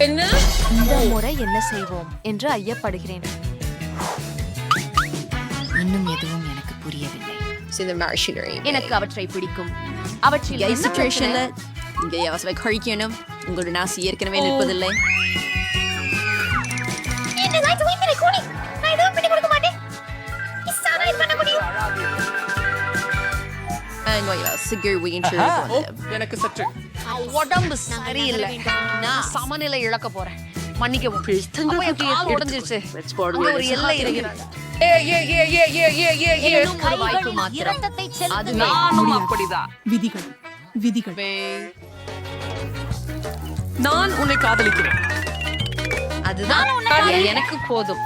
என்ன? இந்த முறை என்ன செய்வோம் என்று ஐயப்படுகிறேன். இன்னும் எதுவும் எனக்கு புரியவில்லை. In எனக்கு அவற்றை பிடிக்கும். அவற்றில் என்ன பிரச்சனை? சுச்சுவேஷன்ல இங்க கழிக்கணும் உங்களோட நாசி ஏற்கனவே நிற்பதில்லை. என்ன நான் இதுவும் oh, எனக்கு சற்று உடம்பு சரியில்லை. நான் சமநிலை இழக்க போறேன். மன்னிக்கவும். ஒரு நான் உன்னை காதலிக்கிறேன். அதுதான் எனக்கு போதும்.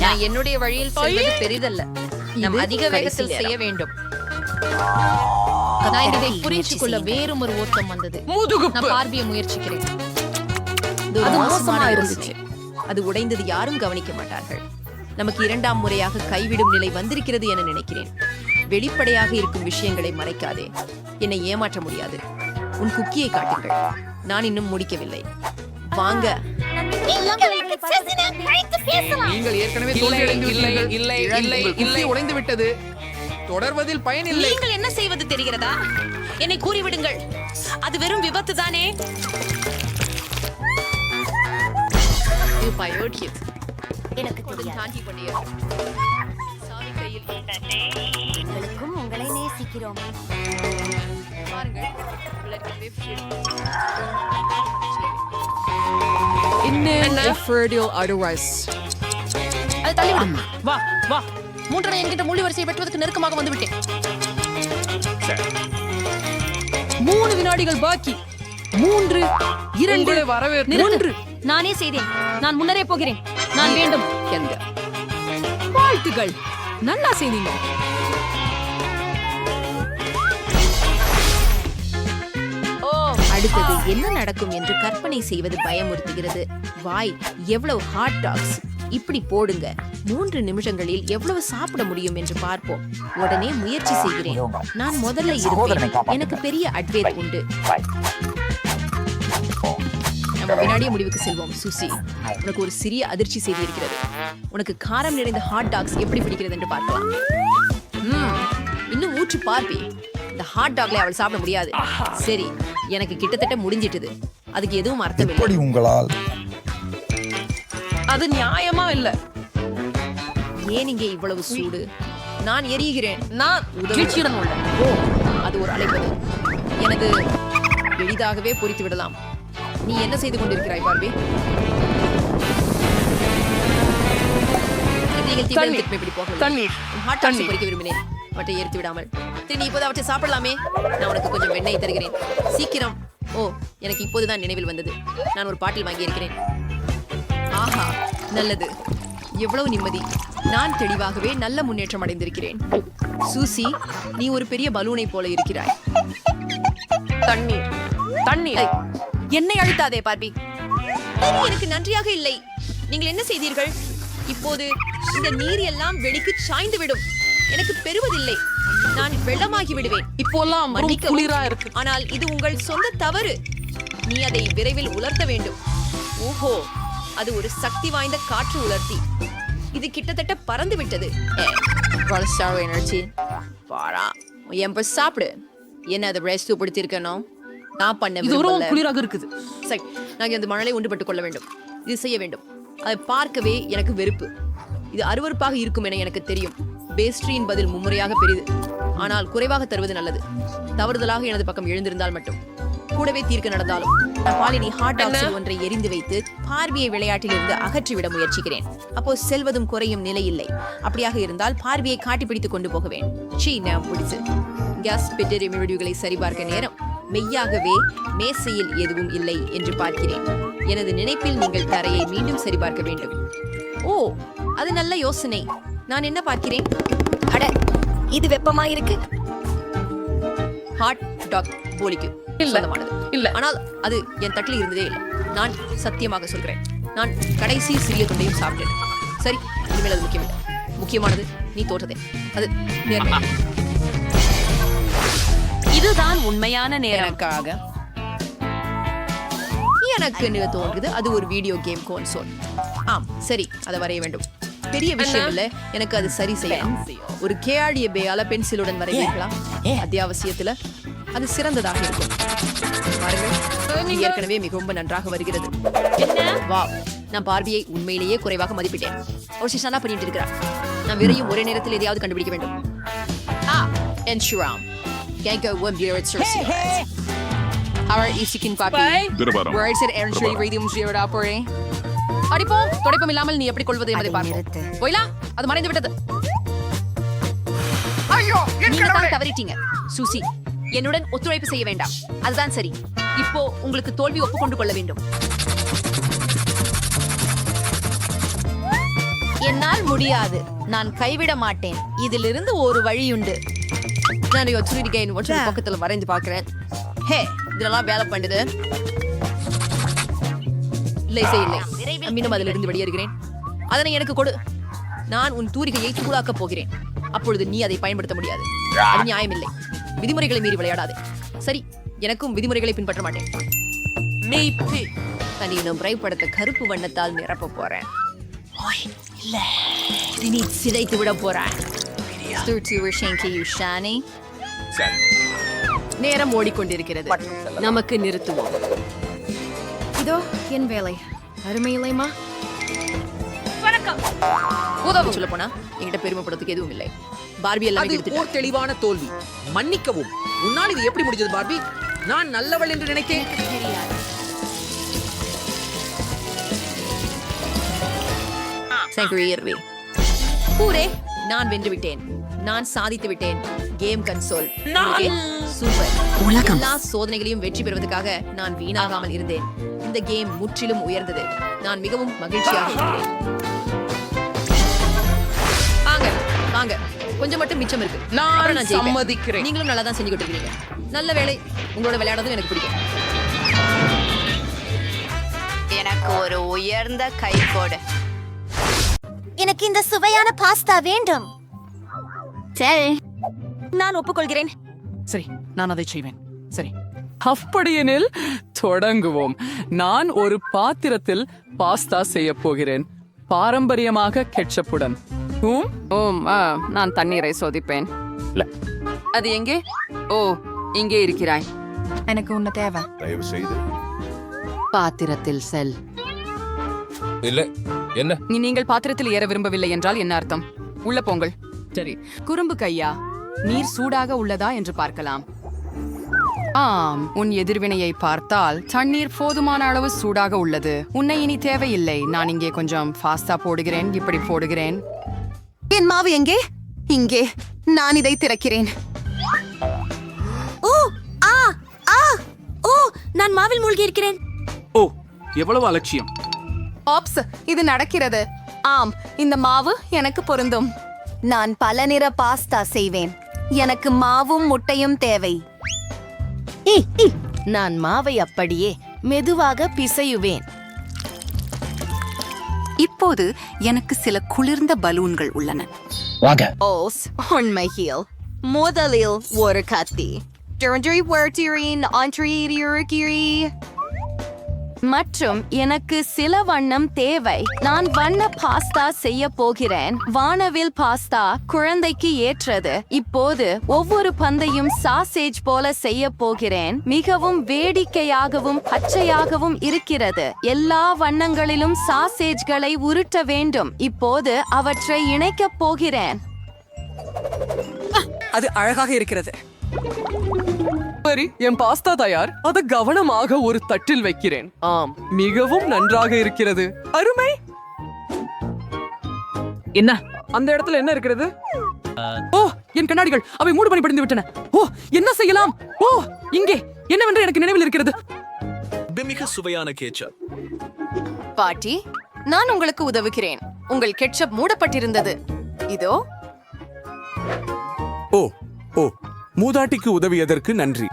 நான் என்னுடைய வழியில் செல்வது பெரிதல்ல. நாம் அதிக வேகத்தில் செய்ய வேண்டும். நான் இதை புரிந்து கொள்ள வேறும் ஒரு ஓட்டம் வந்தது. முதுகுப்பு. நான் பார்வைய முயற்சிக்கிறேன். அது மோசமா இருந்துச்சு. அது உடைந்தது யாரும் கவனிக்க மாட்டார்கள். நமக்கு இரண்டாம் முறையாக கைவிடும் நிலை வந்திருக்கிறது என நினைக்கிறேன். வெளிப்படையாக இருக்கும் விஷயங்களை மறைக்காதே. என்னை ஏமாற்ற முடியாது. உன் குக்கியை காட்டுங்கள். நான் இன்னும் முடிக்கவில்லை. வாங்க. நீங்கள் ஏற்கனவே இல்லை இல்லை இல்லை உடைந்து விட்டது. தொடர்வதில் பயன் இல்லை. நீங்கள் என்ன செய்வது தெரிகிறதா? என்னை கூறிவிடுங்கள். அது வெறும் விபத்து தானே. எனக்கு கையில் எங்களுக்கும் உங்களை நேசிக்கிறோம். பாருங்கள். விளக்கவே அது தள்ளிவிடும் வா வா. மூன்றரை என்கிட்ட முள்ளி வரிசையை வெட்டுவதற்கு நெருக்கமாக வந்து விட்டேன் மூணு வினாடிகள் பாக்கி. மூன்று இரண்டு வரவேற்று ஒன்று. நானே செய்தேன். நான் முன்னரே போகிறேன். நான் வேண்டும். எங்க? வாழ்த்துகள் நல்லா செய்தீங்க. அடுத்தது என்ன நடக்கும் என்று கற்பனை செய்வது பயமுறுத்துகிறது. வாய் எவ்வளவு ஹாட் டாக்ஸ் இப்படி போடுங்க. மூன்று நிமிஷங்களில் எவ்வளவு சாப்பிட முடியும் என்று பார்ப்போம். உடனே முயற்சி செய்கிறேன். நான் முதல்ல இருப்பேன். எனக்கு பெரிய அட்வேட் உண்டு. நம்ம வினாடிய முடிவுக்கு செல்வோம் சுசி. உனக்கு ஒரு சிறிய அதிர்ச்சி செய்தி இருக்கிறது. உனக்கு காரம் நிறைந்த ஹாட் டாக்ஸ் எப்படி பிடிக்கிறது என்று பார்க்கலாம். ம், இன்னும் ஊற்றி பார்ப்பி. இந்த ஹாட் டாக்ல அவள் சாப்பிட முடியாது. சரி எனக்கு கிட்டத்தட்ட முடிஞ்சிட்டது. அதுக்கு எதுவும் அர்த்தம் இல்லை. உங்களால்? அது நியாயமா இல்ல. ஏன் இங்கே இவ்வளவு சூடு? நான் எரிகிறேன். நான் உதவியுடன் உள்ள. ஓ அது ஒரு அழைப்பது. எனது எளிதாகவே பொறித்து விடலாம். நீ என்ன செய்து கொண்டிருக்கிறாய் பார்வி? விரும்பினேன். அவற்றை எரித்து விடாமல். நீ இப்போது அவற்றை சாப்பிடலாமே? நான் உனக்கு கொஞ்சம் வெண்ணெய் தருகிறேன். சீக்கிரம். ஓ எனக்கு இப்போதுதான் நினைவில் வந்தது. நான் ஒரு பாட்டில் வாங்கி இருக்கிறேன் ஆஹா நல்லது. எவ்வளவு நிம்மதி. நான் தெளிவாகவே நல்ல முன்னேற்றம் அடைந்திருக்கிறேன். சூசி நீ ஒரு பெரிய பலூனை போல இருக்கிறாய். தண்ணீர். தண்ணீர். என்னை அழுத்தாதே பார்பி எனக்கு நன்றியாக இல்லை. நீங்கள் என்ன செய்தீர்கள்? இப்போது இந்த நீர் எல்லாம் வெளிக்கு சாய்ந்து விடும். எனக்கு பெறுவதில்லை. நான் வெள்ளமாகி விடுவேன். இப்போல்லாம். குளிரா இருக்கு. ஆனால் இது உங்கள் சொந்த தவறு. நீ அதை விரைவில் உலர்த்த வேண்டும். ஓஹோ அது ஒரு சக்தி வாய்ந்த காற்று உலர்த்தி. இது கிட்டத்தட்ட பறந்து விட்டது. எனர்ஜி பாரா என் சாப்பிடு. என்ன அதை ரெஸ்ட் பிடித்திருக்கணும் நான் பண்ண விரும்பல. குளிராக இருக்குது. சரி நாங்கள் அந்த மணலை உண்டுபட்டுக் கொள்ள வேண்டும். இது செய்ய வேண்டும். அதை பார்க்கவே எனக்கு வெறுப்பு. இது அருவருப்பாக இருக்கும் என எனக்கு தெரியும். பேஸ்ட்ரியின் பதில் மும்முறையாக பெரிது. ஆனால் குறைவாக தருவது நல்லது. தவறுதலாக எனது பக்கம் எழுந்திருந்தால் மட்டும். கூடவே தீர்க்க நடந்தாலும். பாலினி ஹாட் டாக்ஸில் ஒன்றை எரிந்து வைத்து பார்வையை விளையாட்டிலிருந்து அகற்றிவிட முயற்சிக்கிறேன். அப்போ செல்வதும் குறையும் நிலை இல்லை அப்படியாக இருந்தால் பார்வையை காட்டி பிடித்துக் கொண்டு போகவேன். சீ நான் பிடிச்சு கேஸ் பிட்டர் இமிடிவுகளை சரிபார்க்க நேரம். மெய்யாகவே மேசையில் எதுவும் இல்லை என்று பார்க்கிறேன். எனது நினைப்பில் நீங்கள் தரையை மீண்டும் சரிபார்க்க வேண்டும். ஓ அது நல்ல யோசனை. நான் என்ன பார்க்கிறேன்? அட இது வெப்பமா இருக்கு ஹாட் டாக் போலிக்கு. சொந்தமானது இல்ல. ஆனால் அது என் தட்டில் இருந்ததே இல்லை. நான் சத்தியமாக சொல்கிறேன். நான் கடைசி சிறிய துண்டையும் சாப்பிட்டேன். சரி இனிமேல் அது முக்கியமில்லை. முக்கியமானது நீ தோற்றதே. அது நேர்மை. இதுதான் உண்மையான நேரம். எனக்காக. எனக்கு தோன்றுது? அது ஒரு வீடியோ கேம் கோன்சோல் ஆம் சரி அதை வரைய வேண்டும். பெரிய விஷயம் இல்ல. எனக்கு அது சரி செய்யலாம். ஒரு கேஆடிய பேயால பென்சிலுடன் வரைவீர்களா? அத்தியாவசியத்துல அது சிறந்ததாக இருக்கும். பாருங்கள் ஏற்கனவே மிகவும் நன்றாக வருகிறது. வா நான் பார்வையை உண்மையிலேயே குறைவாக மதிப்பிட்டேன். ஒரு சிஷானா பண்ணிட்டு இருக்கிறார் நான் வெறையும் ஒரே நேரத்தில் எதையாவது கண்டுபிடிக்க வேண்டும். ஆ. என் ஷுராம் கேங்கோ ஒம் பியர்ட் சர்சி Alright, you chicken papi. Words at Aaron Tree Radium Zero Opera. அடிப்போ துடைப்பம் இல்லாமல் நீ எப்படி கொள்வது என்பதை பார்ப்போம். ஒயிலா அது மறைந்து விட்டது நீங்க தான் தவறிட்டீங்க. சுசி என்னுடன் ஒத்துழைப்பு செய்ய வேண்டாம். அதுதான் சரி. இப்போ உங்களுக்கு தோல்வி ஒப்புக்கொண்டு கொள்ள வேண்டும். என்னால் முடியாது. நான் கைவிட மாட்டேன். இதிலிருந்து ஒரு வழியுண்டு. நான் ஒத்துழைப்பு கைன் ஒற்றை பக்கத்துல வரைந்து பார்க்கிறேன். ஹே இதெல்லாம் வேலை பண்ணுது. இல்லை செய் இல்லை. மீண்டும் அதிலிருந்து வெளியேறுகிறேன். அதனை எனக்கு கொடு. நான் உன் தூரிகையை சூடாக்கப் போகிறேன். அப்பொழுது நீ அதை பயன்படுத்த முடியாது. அது நியாயமில்லை. விதிமுறைகளை மீறி விளையாடாதே. சரி எனக்கும் விதிமுறைகளை பின்பற்ற மாட்டேன். Maybe. நான் இன்னும் பிரைப் படத்தை கருப்பு வண்ணத்தால் நிரப்ப போறேன். நீ சிதைத்து விட போறேன். நேரம் ஓடிக்கொண்டிருக்கிறது. நமக்கு நிறுத்துவோம். இதோ என் வேலை. அருமை இல்லைமா உதவி சொல்ல போனா என்கிட்ட பெருமைப்படுறதுக்கு எதுவும் இல்லை. பார்பி எல்லாம் அது ஓர் தெளிவான தோல்வி. மன்னிக்கவும். உன்னால் இது எப்படி முடிஞ்சது பார்பி? நான் நல்லவள் என்று நினைத்தேன். சங்கரியர்வே கூரே நான் வென்று விட்டேன். நான் சாதித்து விட்டேன். கேம் கன்சோல் சூப்பர் எல்லா சோதனைகளையும் வெற்றி பெறுவதற்காக நான் வீணாகாமல் இருந்தேன். இந்த கேம் முற்றிலும் உயர்ந்தது. நான் மிகவும் மகிழ்ச்சியாக இருக்கிறேன் வாங்க வாங்க. கொஞ்சம் மட்டும் மிச்சம் இருக்கு. நான். சம்மதிக்கிறேன். நீங்களும் நல்லா தான் செஞ்சு கொடுத்துருக்கீங்க. நல்ல வேலை. உங்களோட விளையாடுறதும் எனக்கு பிடிக்கும். எனக்கு ஒரு உயர்ந்த கை கொடு. எனக்கு இந்த சுவையான பாஸ்தா வேண்டும். சரி. நான் ஒப்புக்கொள்கிறேன். சரி நான் அதை செய்வேன். சரி. அப்படியெனில் தொடங்குவோம். நான் ஒரு பாத்திரத்தில் பாஸ்தா செய்ய போகிறேன். பாரம்பரியமாக கெட்சப்புடன். ஹம்? ஓம் ஆ, நான் தண்ணீரை சோதிப்பேன். அது எங்கே? ஓ இங்கே இருக்கிறாய். எனக்கு உன்ன தேவை. தயவு செய்து பாத்திரத்தில் செல். இல்ல என்ன? நீ நீங்கள் பாத்திரத்தில் ஏற விரும்பவில்லை என்றால் என்ன அர்த்தம்? உள்ள போங்கள். சரி குறும்பு கையா? நீர் சூடாக உள்ளதா என்று பார்க்கலாம். ஆம் உன் எதிர்வினையை பார்த்தால் தண்ணீர் போதுமான அளவு சூடாக உள்ளது. உன்னை இனி தேவையில்லை. நான் இங்கே கொஞ்சம் ஃபாஸ்டா போடுகிறேன் இப்படி போடுகிறேன். என் மாவு எங்கே? இங்கே. நான் இதை திறக்கிறேன். ஓ ஆ ஆ. ஓ நான் மாவில் மூழ்கி இருக்கிறேன் ஓ எவ்வளவு அலட்சியம். ஆப்ஸ் இது நடக்கிறது. ஆம் இந்த மாவு எனக்கு பொருந்தும். நான் பல நிற பாஸ்தா செய்வேன். எனக்கு மாவும் முட்டையும் தேவை. நான் மாவை அப்படியே மெதுவாக பிசையுவேன். இப்போது எனக்கு சில குளிர்ந்த பலூன்கள் உள்ளன. ஓஸ் உண்மையில் முதலில் ஒரு கத்தி Entrerikiri மற்றும் எனக்கு சில வண்ணம் தேவை. நான் வண்ண பாஸ்தா செய்ய போகிறேன். வானவில் பாஸ்தா குழந்தைக்கு ஏற்றது. இப்போது ஒவ்வொரு பந்தையும் சாசேஜ் போல செய்ய போகிறேன். மிகவும் வேடிக்கையாகவும் பச்சையாகவும் இருக்கிறது. எல்லா வண்ணங்களிலும் சாசேஜ்களை உருட்ட வேண்டும். இப்போது அவற்றை இணைக்கப் போகிறேன். அது அழகாக இருக்கிறது. சரி என் பாஸ்தா தயார். அதை கவனமாக ஒரு தட்டில் வைக்கிறேன். ஆம் மிகவும் நன்றாக இருக்கிறது. அருமை! என்ன? அந்த இடத்துல என்ன இருக்கிறது? ஓ என் கண்ணாடிகள் அவை மூடு பண்ணி படிந்து விட்டன. ஓ என்ன செய்யலாம்? ஓ இங்கே என்னவென்று எனக்கு நினைவில் இருக்கிறது? மிக சுவையான கேச்சப் பாட்டி நான் உங்களுக்கு உதவுகிறேன். உங்கள் கெட்சப் மூடப்பட்டிருந்தது. இதோ. ஓ ஓ மூதாட்டிக்கு உதவியதற்கு நன்றி.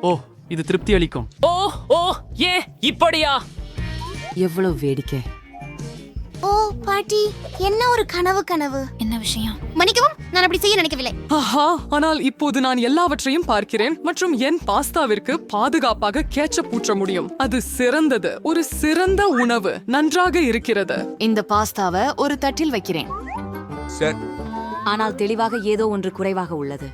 ஓ இது திருப்தி அளிக்கும். ஓ ஓ ஏன் இப்படியா? எவ்வளவு வேடிக்கை. ஓ பாட்டி என்ன ஒரு கனவு கனவு? என்ன விஷயம்? மன்னிக்கவும் நான் அப்படி செய்ய நினைக்கவில்லை. ஆஹா ஆனால் இப்போது நான் எல்லாவற்றையும் பார்க்கிறேன் மற்றும் என் பாஸ்தாவிற்கு பாதுகாப்பாக கேட்சப் ஊற்ற முடியும். அது சிறந்தது. ஒரு சிறந்த உணவு. நன்றாக இருக்கிறது. இந்த பாஸ்தாவை ஒரு தட்டில் வைக்கிறேன். சார் ஆனால் தெளிவாக ஏதோ ஒன்று குறைவாக உள்ளது.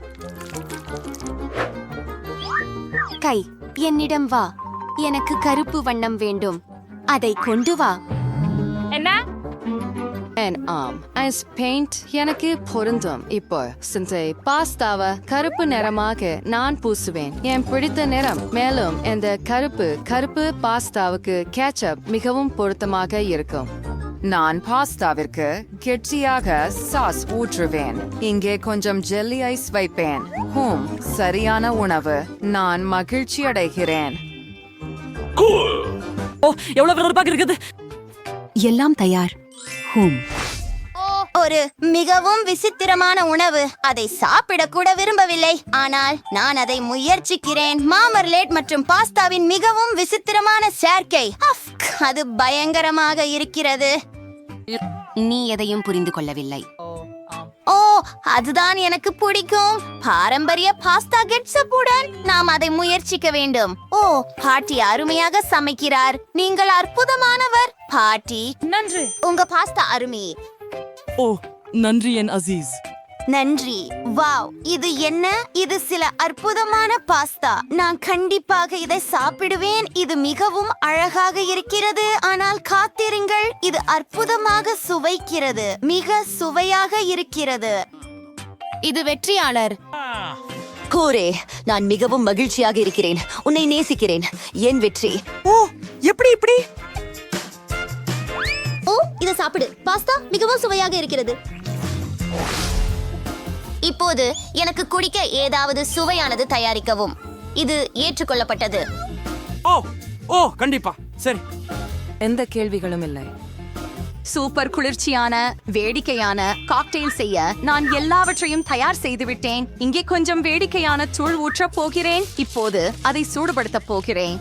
கை என்னிடம் வா. எனக்கு கருப்பு வண்ணம் வேண்டும். அதை கொண்டு வா. And, ஆம் as பெயிண்ட் எனக்கு பொருந்தும். இப்போ சிந்தை பாஸ்தாவை கருப்பு நிறமாக நான் பூசுவேன். என் பிடித்த நிறம் மேலும் இந்த கருப்பு கருப்பு பாஸ்தாவுக்கு கேச்சப் மிகவும் பொருத்தமாக இருக்கும். நான் பாஸ்தாவிற்கு கெட்டியாக சாஸ் ஊற்றுவேன். இங்கே கொஞ்சம் ஜெல்லி ஐஸ் வைப்பேன். ஹூம் சரியான உணவு. நான் மகிழ்ச்சி அடைகிறேன். ஓ எவ்வளவு விறுவிறுப்பாக இருக்குது? எல்லாம் தயார். ஹூம். ஒரு மிகவும் விசித்திரமான உணவு. அதை சாப்பிட கூட விரும்பவில்லை. ஆனால் நான் அதை முயற்சிக்கிறேன். மாமர்லேட் மற்றும் பாஸ்தாவின் மிகவும் விசித்திரமான சேர்க்கை. அஃப், அது பயங்கரமாக இருக்கிறது. நீ எதையும் புரிந்து கொள்ளவில்லை. ஓ அதுதான் எனக்கு பிடிக்கும். பாரம்பரிய பாஸ்தா கெட்சப்புடன் நாம் அதை முயற்சிக்க வேண்டும். ஓ பாட்டி அருமையாக சமைக்கிறார். நீங்கள் அற்புதமானவர். பாட்டி. நன்று. உங்க பாஸ்தா அருமை. ஓ நன்றி என் அசீஸ். நன்றி. வாவ் இது என்ன? இது சில அற்புதமான பாஸ்தா. நான் கண்டிப்பாக இதை சாப்பிடுவேன். இது மிகவும் அழகாக இருக்கிறது. ஆனால் காத்திருங்கள் இது அற்புதமாக சுவைக்கிறது. மிக சுவையாக இருக்கிறது. இது வெற்றியாளர். கோரே நான் மிகவும் மகிழ்ச்சியாக இருக்கிறேன். உன்னை நேசிக்கிறேன். என் வெற்றி. ஓ எப்படி இப்படி? ஓ இதை சாப்பிடு. பாஸ்தா மிகவும் சுவையாக இருக்கிறது. இப்போது எனக்கு குடிக்க ஏதாவது சுவையானது தயாரிக்கவும். இது ஏற்றுக்கொள்ளப்பட்டது. ஓ ஓ கண்டிப்பா. சரி. எந்த கேள்விகளும் இல்லை. சூப்பர் குளிர்ச்சியான வேடிக்கையான காக்டெயில் செய்ய நான் எல்லாவற்றையும் தயார் செய்து விட்டேன் இங்கே கொஞ்சம் வேடிக்கையான தூள் ஊற்றப் போகிறேன். இப்போது அதை சூடுபடுத்தப் போகிறேன்.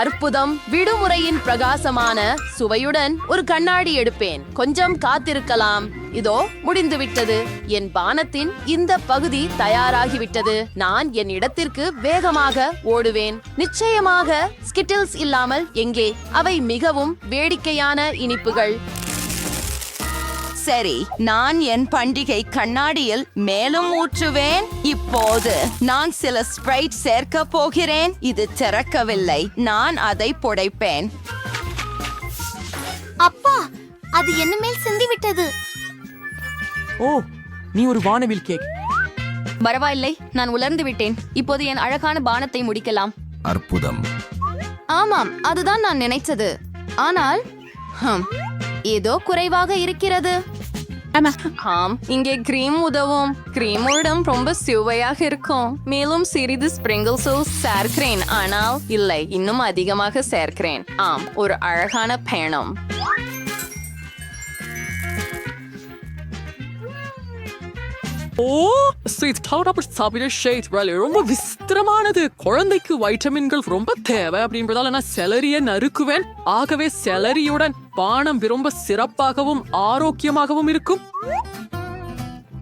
அற்புதம் விடுமுறையின் பிரகாசமான சுவையுடன் ஒரு கண்ணாடி எடுப்பேன். கொஞ்சம் காத்திருக்கலாம். இதோ முடிந்துவிட்டது. என் பானத்தின் இந்த பகுதி தயாராகிவிட்டது. நான் என் இடத்திற்கு வேகமாக ஓடுவேன். நிச்சயமாக ஸ்கிட்டில்ஸ் இல்லாமல் எங்கே? அவை மிகவும் வேடிக்கையான இனிப்புகள். சரி நான் என் பண்டிகை கண்ணாடியில் மேலும் ஊற்றுவேன். இப்போது நான் சில ஸ்ப்ரைட் சேர்க்க போகிறேன். இது திறக்கவில்லை. நான் அதை புடைப்பேன். அப்பா அது என்ன மேல் சிந்தி விட்டது? ஓ நீ ஒரு வானவில் கேக். பரவாயில்லை நான் உலர்ந்து விட்டேன். இப்போது என் அழகான பானத்தை முடிக்கலாம். அற்புதம். ஆமாம் அதுதான் நான் நினைத்தது. ஆனால் ஹம், ஏதோ குறைவாக இருக்கிறது. ஆம். இங்கே கிரீம் உதவும். கிரீமுடன் ரொம்ப சுவையாக இருக்கும். மேலும் சிறிது ஸ்பிரிங்கிள்ஸும் சேர்க்கிறேன். ஆனால் இல்லை இன்னும் அதிகமாக சேர்க்கிறேன். ஆம் ஒரு அழகான பயணம் ஓ ஸ்வீட் அப்படி சாப்பிட ஷேட் வேலை ரொம்ப விசித்திரமானது. குழந்தைக்கு வைட்டமின்கள் ரொம்ப தேவை அப்படின்றதால நான் செலரியை நறுக்குவேன். ஆகவே செலரியுடன் பானம் ரொம்ப சிறப்பாகவும் ஆரோக்கியமாகவும் இருக்கும்.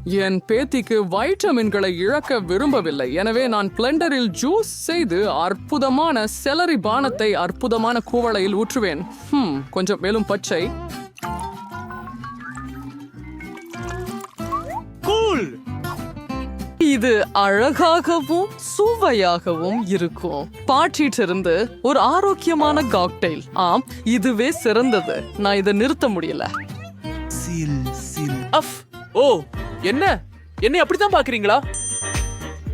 என் பேத்திக்கு வைட்டமின்களை இழக்க விரும்பவில்லை. எனவே நான் பிளெண்டரில் ஜூஸ் செய்து அற்புதமான செலரி பானத்தை அற்புதமான கூவளையில் ஊற்றுவேன். கொஞ்சம் மேலும் பச்சை. இது அழகாகவும் சுவையாகவும் இருக்கும். பாட்டிட்டிருந்து ஒரு ஆரோக்கியமான காக்டெயில் ஆம் இதுவே சிறந்தது. நான் இதை நிறுத்த முடியல. அஃப். ஓ என்ன? என்னை அப்படித்தான் பாக்குறீங்களா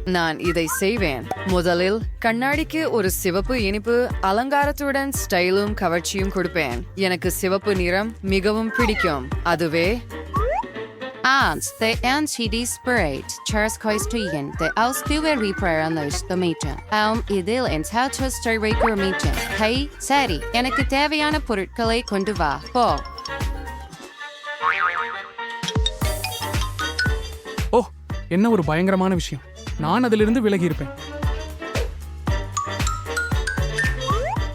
நான் இதை செய்வேன். முதலில் கண்ணாடிக்கு ஒரு சிவப்பு இனிப்பு அலங்காரத்துடன் ஸ்டைலும் கவர்ச்சியும் கொடுப்பேன். எனக்கு சிவப்பு நிறம் மிகவும் பிடிக்கும். அதுவே ants. the NCD Spirit, Charles Coistigan, the Ausduwe Reparanus, the Major. Um, இதில் என் சாச்சஸ்டை வைக்கிற மீச்சன் ஹை சரி எனக்கு தேவையான பொருட்களை கொண்டு வா போ ஓ என்ன ஒரு பயங்கரமான விஷயம் நான் அதிலிருந்து விலகி இருப்பேன்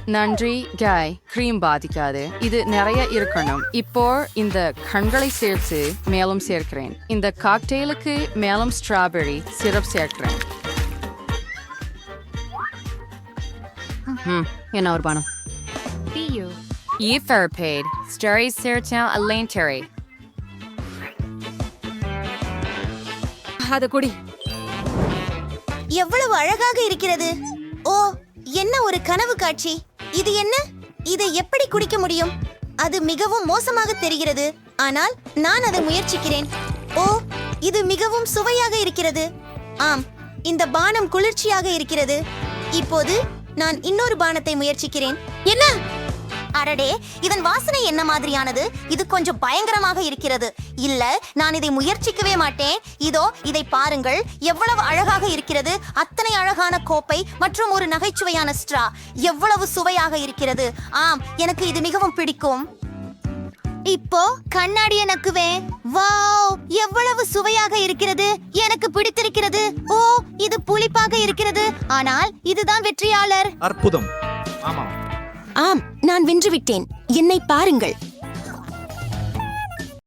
நன்றி காய் க்ரீம் பாதிக்காது. இது நிறைய இருக்கணும். இப்போ இந்த கண்களை சேர்த்து மேலும் சேர்க்கிறேன். இந்த காக்டெயிலுக்கு மேலும் ஸ்ட்ராபெரி சிரப் சேர்க்கிறேன். என்ன ஒரு பணம் E fair paid. Starry Sertown Elaine Terry. அத கொடி. எவ்வளவு அழகாக இருக்கிறது. ஓ என்ன ஒரு கனவு காட்சி. இது என்ன? இதை எப்படி குடிக்க முடியும்? அது மிகவும் மோசமாக தெரிகிறது. ஆனால் நான் அதை முயற்சிக்கிறேன். ஓ இது மிகவும் சுவையாக இருக்கிறது. ஆம் இந்த பானம் குளிர்ச்சியாக இருக்கிறது. இப்போது நான் இன்னொரு பானத்தை முயற்சிக்கிறேன். என்ன? அடடே இதன் வாசனை என்ன மாதிரியானது? இது கொஞ்சம் பயங்கரமாக இருக்கிறது. இல்ல நான் இதை முயற்சிக்கவே மாட்டேன். இதோ இதை பாருங்கள். எவ்வளவு அழகாக இருக்கிறது. அத்தனை அழகான கோப்பை மற்றும் ஒரு நகைச்சுவையான ஸ்ட்ரா. எவ்வளவு சுவையாக இருக்கிறது. ஆம் எனக்கு இது மிகவும் பிடிக்கும். இப்போ கண்ணாடிய நக்குவேன் வாவ் எவ்வளவு சுவையாக இருக்கிறது. எனக்கு பிடித்திருக்கிறது. ஓ இது புளிப்பாக இருக்கிறது. ஆனால் இதுதான் வெற்றியாளர். அற்புதம். ஆமாம். ஆம் நான் வென்றுவிட்டேன். என்னை பாருங்கள்.